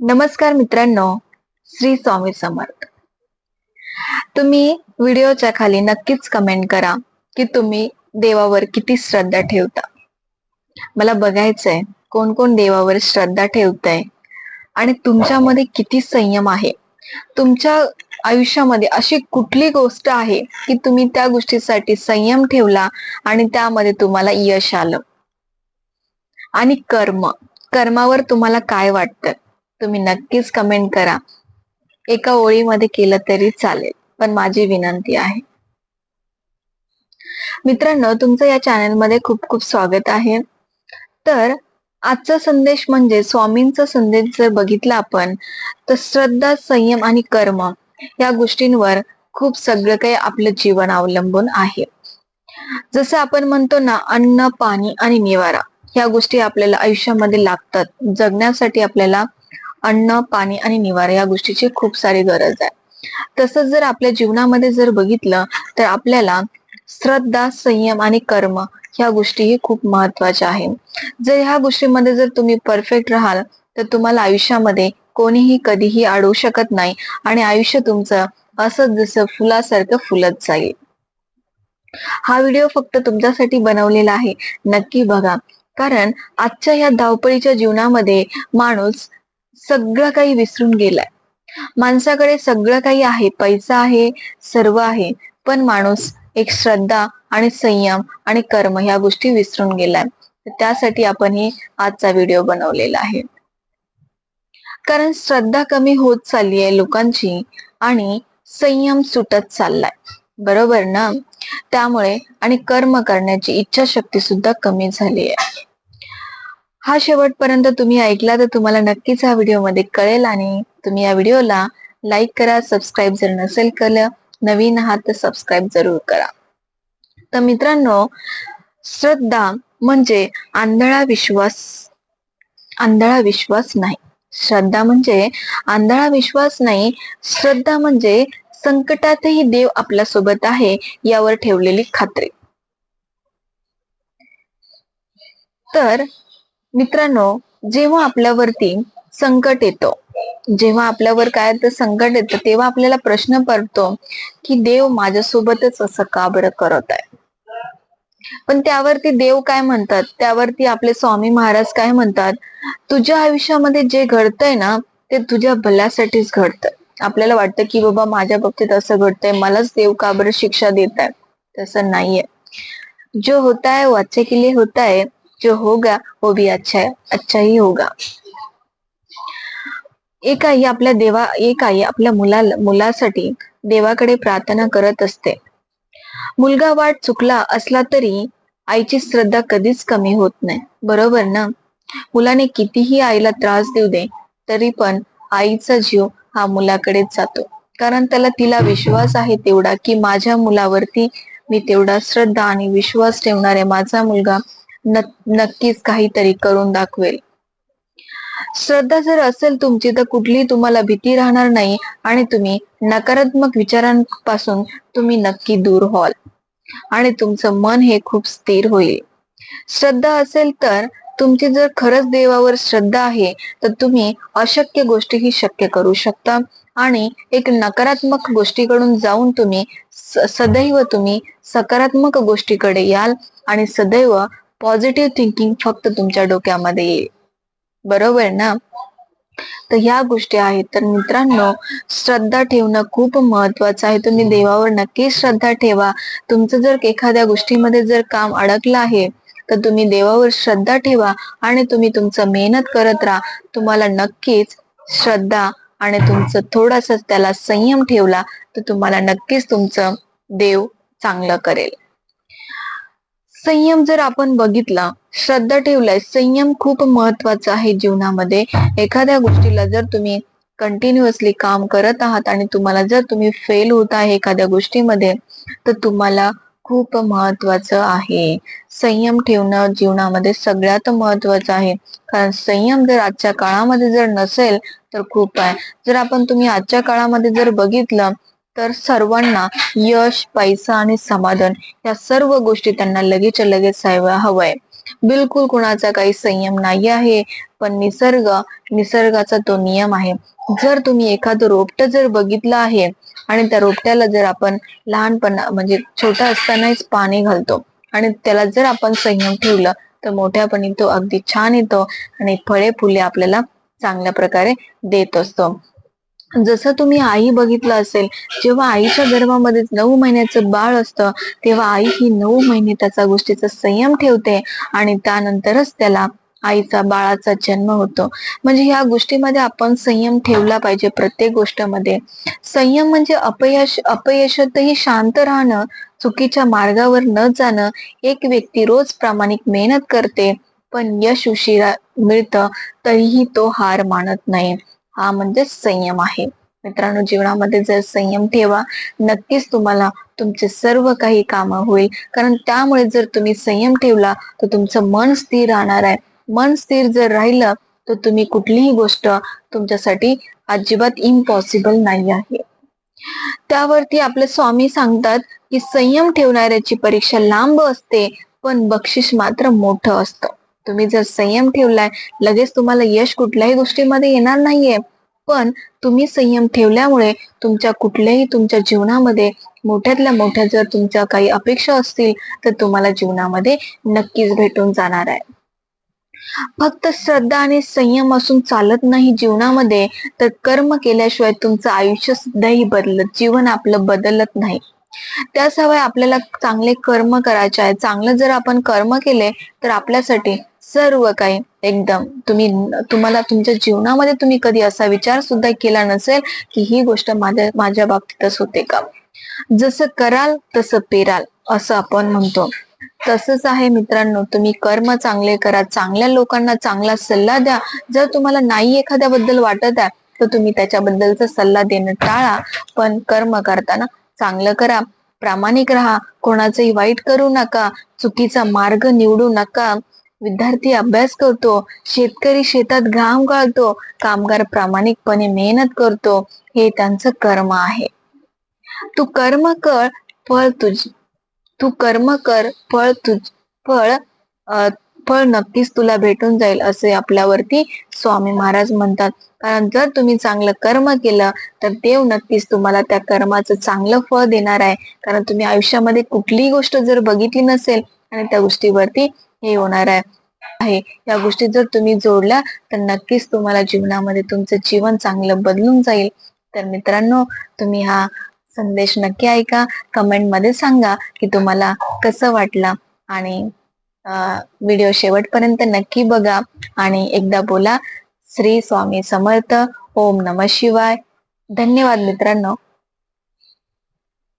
नमस्कार मित्रांनो श्री स्वामी समर्थ. तुम्ही व्हिडिओच्या खाली नक्कीच कमेंट करा की तुम्ही देवावर किती श्रद्धा ठेवता. मला बघायचंय कोण कोण देवावर श्रद्धा ठेवताय आणि तुमच्यामध्ये किती संयम आहे. तुमच्या आयुष्यामध्ये अशी कुठली गोष्ट आहे की तुम्ही त्या गोष्टीसाठी संयम ठेवला आणि त्यामध्ये तुम्हाला यश आलं. आणि कर्म कर्मावर तुम्हाला काय वाटतं? तुम्ही नक्कीच कमेंट करा. एका ओळीमध्ये केलं तरी चालेल पण माझी विनंती आहे. मित्रांनो तुमचं या चॅनलमध्ये खूप खूप स्वागत आहे. तर आजचा संदेश म्हणजे स्वामींचा संदेश जर बघितला आपण तर श्रद्धा संयम आणि कर्म या गोष्टींवर खूप सगळं काही आपलं जीवन अवलंबून आहे. जसं आपण म्हणतो ना अन्न पाणी आणि निवारा या गोष्टी आपल्याला आयुष्यामध्ये लागतात. जगण्यासाठी आपल्याला अन्न पाणी आणि निवारा या गोष्टीची खूप सारी गरज आहे. तसंच जर आपल्या जीवनामध्ये जर बघितलं तर आपल्याला श्रद्धा संयम आणि कर्म ह्या गोष्टीही खूप महत्त्वाच्या आहेत. जर ह्या गोष्टीमध्ये जर तुम्ही परफेक्ट राहाल तर तुम्हाला आयुष्यामध्ये कोणीही कधीही अडवू शकत नाही आणि आयुष्य तुमचं असं जसं फुलासारखं फुलत जाईल. हा व्हिडिओ फक्त तुमच्यासाठी बनवलेला आहे नक्की बघा. कारण आजच्या ह्या धावपळीच्या जीवनामध्ये माणूस सगळं काही विसरून गेलाय. माणसाकडे सगळं काही आहे पैसा आहे सर्व आहे पण माणूस एक श्रद्धा आणि संयम आणि कर्म ह्या गोष्टी विसरून गेलाय. त्यासाठी आपण ही आजचा व्हिडिओ बनवलेला आहे. कारण श्रद्धा कमी होत चालली आहे लोकांची आणि संयम सुटत चाललाय. बरोबर ना? त्यामुळे आणि कर्म करण्याची इच्छाशक्ती सुद्धा कमी झाली आहे. हा शेवटपर्यंत तुम्ही ऐकला तर तुम्हाला नक्कीच हा व्हिडिओमध्ये कळेल आणि तुम्ही या व्हिडिओला लाईक करा सबस्क्राईब जर नसेल केलं नवीन आहात तर सबस्क्राईब जरूर करा. तर मित्रांनो श्रद्धा म्हणजे आंधळा विश्वास आंधळा विश्वास नाही. श्रद्धा म्हणजे आंधळा विश्वास नाही श्रद्धा म्हणजे संकटातही देव आपल्यासोबत आहे यावर ठेवलेली खात्री. तर मित्रांनो जेव्हा आपल्यावरती संकट येतो जेव्हा आपल्यावर काय तर संकट येतं तेव्हा आपल्याला प्रश्न पडतो की देव माझ्यासोबतच असं का बरं करत आहे? पण त्यावरती देव काय म्हणतात? त्यावरती आपले स्वामी महाराज काय म्हणतात? तुझ्या आयुष्यामध्ये जे घडतंय ना ते तुझ्या भल्यासाठीच घडतंय आपल्याला वाटतं की बाबा माझ्या बाबतीत असं घडतंय मलाच देव का बरं शिक्षा देत आहे? तसं नाहीये. जो होता है वो अच्छे के लिए होता है जो होगा वो भी अच्छा है अच्छा ही होगा। एक आई आपल्या देवा एक आई आपल्या मुला मुलासाठी देवाकडे प्रार्थना करत असते. मुलगा वाट चुकला असला तरी आईची श्रद्धा कधीच कमी होत नाही. बरोबर ना? मुलाने कितीही आईला त्रास देऊ दे तरी पण आईचा जीव हा मुलाकडेच जातो. कारण त्याला तिला विश्वास आहे तेवढा की माझ्या मुलावरती मी तेवढा श्रद्धा आणि विश्वास ठेवणारे माझा मुलगा नक्कीच काहीतरी करून दाखवेल. श्रद्धा जर असेल तुमची तर कुठली तुम्हाला भीती राहणार नाही आणि तुम्ही नकारात्मक विचारांपासून तुम्ही नक्की दूर व्हाल. आणि तुमचं मन हे खूप स्थिर होईल. श्रद्धा असेल तर तुमची जर खरंच देवावर श्रद्धा आहे तर तुम्ही अशक्य गोष्टीही शक्य करू शकता. आणि एक नकारात्मक गोष्टीकडून जाऊन तुम्ही सदैव तुम्ही सकारात्मक गोष्टीकडे याल आणि सदैव पॉझिटिव्ह थिंकिंग फक्त तुमच्या डोक्यामध्ये येईल. बरोबर ना? तर ह्या गोष्टी आहेत. तर मित्रांनो श्रद्धा ठेवणं खूप महत्वाचं आहे. तुम्ही देवावर नक्की श्रद्धा ठेवा. तुमचं जर एखाद्या गोष्टीमध्ये जर काम अडकलं आहे तर तुम्ही देवावर श्रद्धा ठेवा आणि तुम्ही तुमचं मेहनत करत राहा. तुम्हाला नक्कीच श्रद्धा आणि तुमचं थोडासा त्याला संयम ठेवला तर तुम्हाला नक्कीच तुमचं देव चांगलं करेल. संयम जर आपण बघितला श्रद्धा ठेवलाय संयम खूप महत्त्वाचा आहे जीवनामध्ये. एखाद्या गोष्टीला जर तुम्ही कंटिन्युअसली काम करत आहात आणि तुम्हाला जर तुम्ही फेल होत आहे एखाद्या गोष्टीमध्ये तर तुम्हाला खूप महत्वाचं आहे. संयम ठेवणं जीवनामध्ये सगळ्यात महत्वाचं आहे. कारण संयम जर आजच्या काळामध्ये जर नसेल तर खूप आहे. जर आपण तुम्ही आजच्या काळामध्ये जर बघितलं तर सर्वांना यश पैसा आणि समाधान या सर्व गोष्टी त्यांना लगेच लगेच हवंय. बिलकुल कुणाचा काही संयम नाही आहे पण निसर्ग निसर्गाचा तो नियम आहे. जर तुम्ही एखादं रोपट जर बघितलं आहे आणि त्या रोपट्याला जर आपण लहानपणा म्हणजे छोटा असतानाच पाणी घालतो आणि त्याला जर आपण संयम ठेवलं तर मोठ्यापणी तो अगदी छान येतो आणि फळे फुले आपल्याला चांगल्या प्रकारे देत असतो. जसं तुम्ही आई बघितलं असेल जेव्हा आईच्या गर्भामध्ये नऊ महिन्याचं बाळ असतं तेव्हा आई ही नऊ महिने त्याचा गोष्टीचा संयम ठेवते आणि त्यानंतरच त्याला आईचा बाळाचा जन्म होतो. म्हणजे ह्या गोष्टीमध्ये आपण संयम ठेवला पाहिजे प्रत्येक गोष्टीमध्ये. संयम म्हणजे अपयश अपयशातही शांत राहणं चुकीच्या मार्गावर न जाणं एक व्यक्ती रोज प्रामाणिक मेहनत करते पण यश उशिरा मिळतं तरीही तो हार मानत नाही. हा म्हणजे संयम आहे. मित्रांनो जीवनामध्ये जर संयम ठेवा नक्कीच तुम्हाला तुमचे सर्व काही काम होईल. कारण त्यामुळे जर तुम्ही संयम ठेवला तर तुमचं मन स्थिर राहणार आहे. मन स्थिर जर राहिलं तर तुम्ही कुठलीही गोष्ट तुमच्यासाठी अजिबात इम्पॉसिबल नाही आहे. त्यावरती आपले स्वामी सांगतात की संयम ठेवणाऱ्याची परीक्षा लांब असते पण बक्षीस मात्र मोठं असतं. तुम्ही जर संयम ठेवलाय लगेच तुम्हाला यश कुठल्याही गोष्टीमध्ये येणार नाहीये. पण तुम्ही संयम ठेवल्यामुळे तुमच्या कुठल्याही तुमच्या जीवनामध्ये मोठ्यातल्या मोठ्या जर तुमच्या काही अपेक्षा असतील तर तुम्हाला जीवनामध्ये नक्कीच भेटून जाणार आहे. फक्त श्रद्धा आणि संयम असून चालत नाही जीवनामध्ये तर कर्म केल्याशिवाय तुमचं आयुष्य सुद्धाही बदलत जीवन आपलं बदलत नाही. त्याशिवाय आपल्याला चांगले कर्म करायचे आहे. चांगलं जर आपण कर्म केले तर आपल्यासाठी सर्व काही एकदम. तुम्ही तुम्हाला तुमच्या जीवनामध्ये तुम्ही कधी असा विचार सुद्धा केला नसेल की ही गोष्ट माझ्या माझ्या बाबतीतच होते का? जसं कराल तसं पेराल असं आपण म्हणतो. तसंच आहे मित्रांनो तुम्ही कर्म चांगले करा चांगल्या लोकांना चांगला सल्ला द्या. जर तुम्हाला नाही एखाद्याबद्दल वाटत आहे तर तुम्ही त्याच्याबद्दलचा सल्ला देणं टाळा. पण कर्म करताना चांगलं करा प्रामाणिक राहा कोणाचंही वाईट करू नका चुकीचा मार्ग निवडू नका. विद्यार्थी अभ्यास करतो शेतकरी शेतात घाम गाळतो कामगार प्रामाणिकपणे मेहनत करतो हे त्यांचं कर्म आहे. तू कर्म कर फळ तुझ तू कर्म कर फळ तुझ फळ फळ नक्कीच तुला भेटून जाईल असे आपल्यावरती स्वामी महाराज म्हणतात. कारण जर तुम्ही चांगलं कर्म केलं तर देव नक्कीच तुम्हाला त्या कर्माचं चांगलं फळ देणार आहे. कारण तुम्ही आयुष्यामध्ये कुठलीही गोष्ट जर बघितली नसेल आणि त्या गोष्टीवरती हे होणार आहे. या गोष्टी जर तुम्ही जोडल्या तर नक्कीच तुम्हाला जीवनामध्ये तुमचं जीवन चांगलं बदलून जाईल. तर मित्रांनो तुम्ही हा संदेश नक्की ऐका. कमेंटमध्ये सांगा की तुम्हाला कसं वाटलं. आणि व्हिडिओ शेवटपर्यंत नक्की बघा. आणि एकदा बोला श्री स्वामी समर्थ. ओम नम शिवाय. धन्यवाद मित्रांनो.